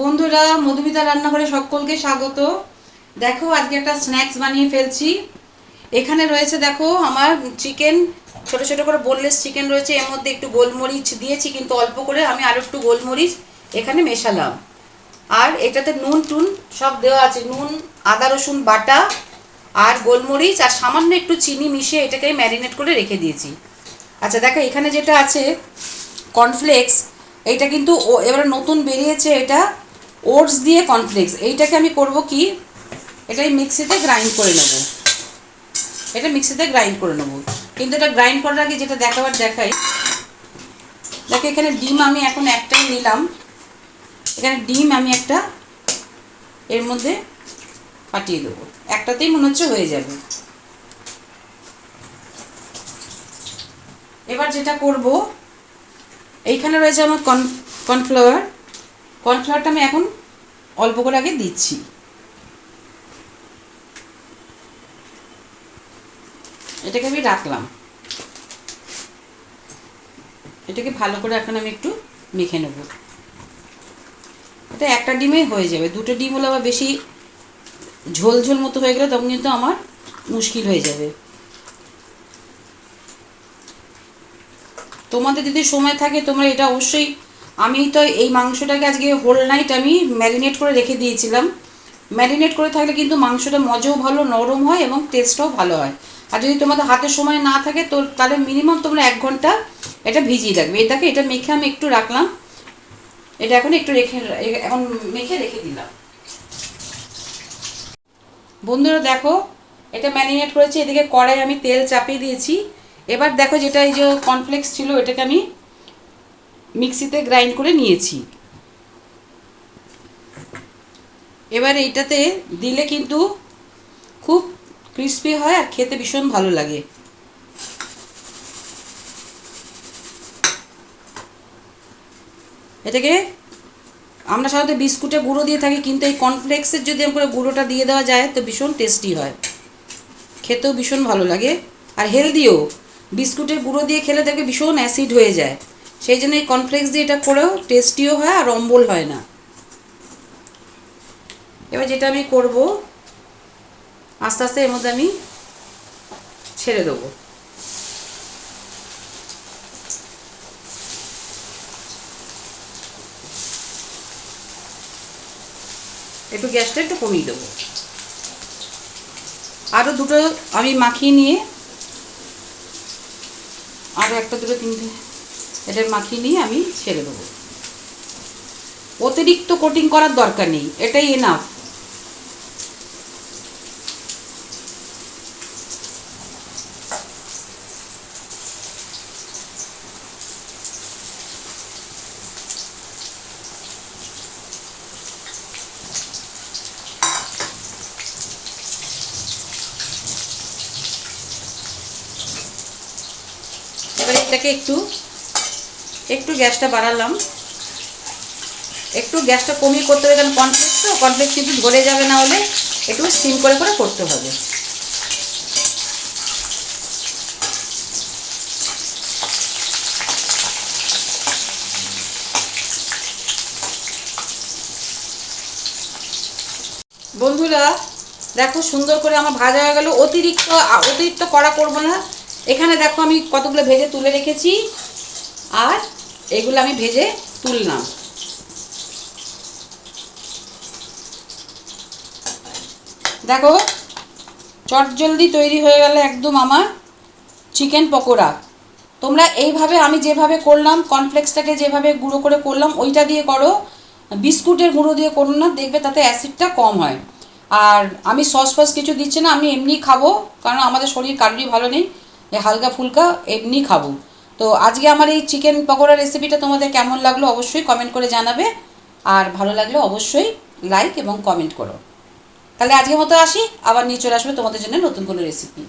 বন্ধুরা, মধুমিতা রান্নাঘরে সকলকে স্বাগত। দেখো, আজকে একটা স্ন্যাক্স বানিয়ে ফেলছি। এখানে রয়েছে, দেখো, আমার চিকেন ছোট ছোট করে বোনলেস চিকেন রয়েছে। এর মধ্যে একটু গোলমরিচ দিয়েছি, কিন্তু অল্প করে আমি আরও একটু গোলমরিচ এখানে মেশালাম। আর এটাতে নুন টুন সব দেওয়া আছে। নুন, আদা, রসুন, বাটা আর গোলমরিচ আর সামান্য একটু চিনি মিশিয়ে এটাকে ম্যারিনেট করে রেখে দিয়েছি। আচ্ছা দেখো, এখানে যেটা আছে কর্নফ্লেক্স এটা কিন্তু এবারে নতুন বেরিয়েছে এটা। ওটস দিয়ে কর্নফ্লেক্স এইটাকে আমি করব কি? এটা এই মিক্সিতে গ্রাইন্ড করে নেব। এটা মিক্সিতে গ্রাইন্ড করে নেব। কিন্তু এটা গ্রাইন্ড করার আগে যেটা দেখাবার দেখাই, দেখো এখানে ডিম আমি এখন একটাই নিলাম। এখানে ডিম আমি একটা এর মধ্যে ফাটিয়ে দেবো। একটাতেই মনে হচ্ছে হয়ে যাবে। এবার যেটা করব, এইখানে রয়েছে আমার কর্ন কর্নফ্লাওয়ার কর্নফ্লাওয়ারটা আমি এখন অল্প করে আগে দিচ্ছি। এটাকে আমি রাখলাম। এটাকে ভালো করে এখন আমি একটু মেখে নেব। এটা একটা ডিমে হয়ে যাবে। দুটো ডিম হলে আবার বেশি ঝোল ঝোল মতো হয়ে গেলে তখন কিন্তু আমার মুশকিল হয়ে যাবে। তোমাদের যদি সময় থাকে তোমরা এটা অবশ্যই আমি তো এই মাংসটাকে আজকে হোল নাইট আমি ম্যারিনেট করে রেখে দিয়েছিলাম। ম্যারিনেট করে থাকলে কিন্তু মাংসটা মজাও ভালো, নরম হয় এবং টেস্টটাও ভালো হয়। আর যদি তোমাদের হাতে সময় না থাকে, তো তাহলে মিনিমাম তোমরা এক ঘণ্টা এটা ভিজিয়ে রাখবে। এটাকে এটা মেখে আমি একটু রাখলাম। এটা এখন একটু রেখে, এখন মেখে রেখে দিলাম। বন্ধুরা দেখো, এটা ম্যারিনেট করেছি। এদিকে কড়াই আমি তেল চাপিয়ে দিয়েছি। এবার দেখো যেটা এই যে কর্নফ্লেক্স ছিল, এটাকে আমি মিক্সিতে গ্রাইন্ড করে নিয়েছি। এবার এইটাতে দিলে কিন্তু খুব ক্রিস্পি হয় আর খেতে ভীষণ ভালো লাগে। এটাকে আমরা সাধারণত বিস্কুটে গুঁড়ো দিয়ে থাকি, কিন্তু এই কর্নফ্লেক্সের যদি করে গুঁড়োটা দিয়ে দেওয়া যায়, তো ভীষণ টেস্টি হয়। খেতেও ভীষণ ভালো লাগে। আর হেলদিও, বিস্কুটের গুঁড়ো দিয়ে খেলে দেখবে ভীষণ অ্যাসিড হয়ে যায়। সেই জন্য এই কর্নফ্লেক্স দিয়ে এটা করেও টেস্টিও হয় আর অম্বল হয় না। এবার যেটা আমি করব, আস্তে আস্তে এর মধ্যে আমি ছেড়ে দেবো। একটু গ্যাসটা একটু কমিয়ে দেবো। আরও দুটো আমি মাখিয়ে নিয়ে আরও একটা, দুটো, তিনটে এটা মাখিয়ে নিয়ে আমি ছেড়ে দেবো। অতিরিক্ত কোটিং করার দরকার নেই, এটাই এনাফ এটাকে একটু একটু গ্যাসটা বাড়ালাম। একটু গ্যাসটা কমিয়ে করতে হবে কারণ কনফ্লেক্স তো কনফ্লেক্স কিন্তু ধরে যাবে না হলে একটু স্টিম করে করে করতে হবে। বন্ধুরা, দেখো সুন্দর করে আমার ভাজা হয়ে গেল। অতিরিক্ত অতিরিক্ত কড়া করব না। এখানে দেখো আমি কতগুলো ভেজে তুলে রেখেছি। আর এগুলো আমি ভেজে তুললাম। দেখো, চটজলদি তৈরি হয়ে গেল একদম আমার চিকেন পকোড়া। তোমরা এইভাবে আমি যেভাবে করলাম, কর্নফ্লেক্সটাকে যেভাবে গুঁড়ো করে করলাম, ওইটা দিয়ে করো। বিস্কুটের গুঁড়ো দিয়ে করো না, দেখবে তাতে অ্যাসিডটা কম হয়। আর আমি সস ফস কিছু দিচ্ছি না, আমি এমনি খাব, কারণ আমাদের শরীর কারোরই ভালো নেই। হালকা ফুলকা এমনি খাব। তো আজকে আমার এই চিকেন পকোড়া রেসিপিটা তোমাদের কেমন লাগল অবশ্যই কমেন্ট করে জানাবে। আর ভালো লাগলে অবশ্যই লাইক এবং কমেন্ট করো। তাহলে আজকের মতো আসি, আবার নিয়ে চলে আসবে তোমাদের জন্য নতুন কোনো রেসিপি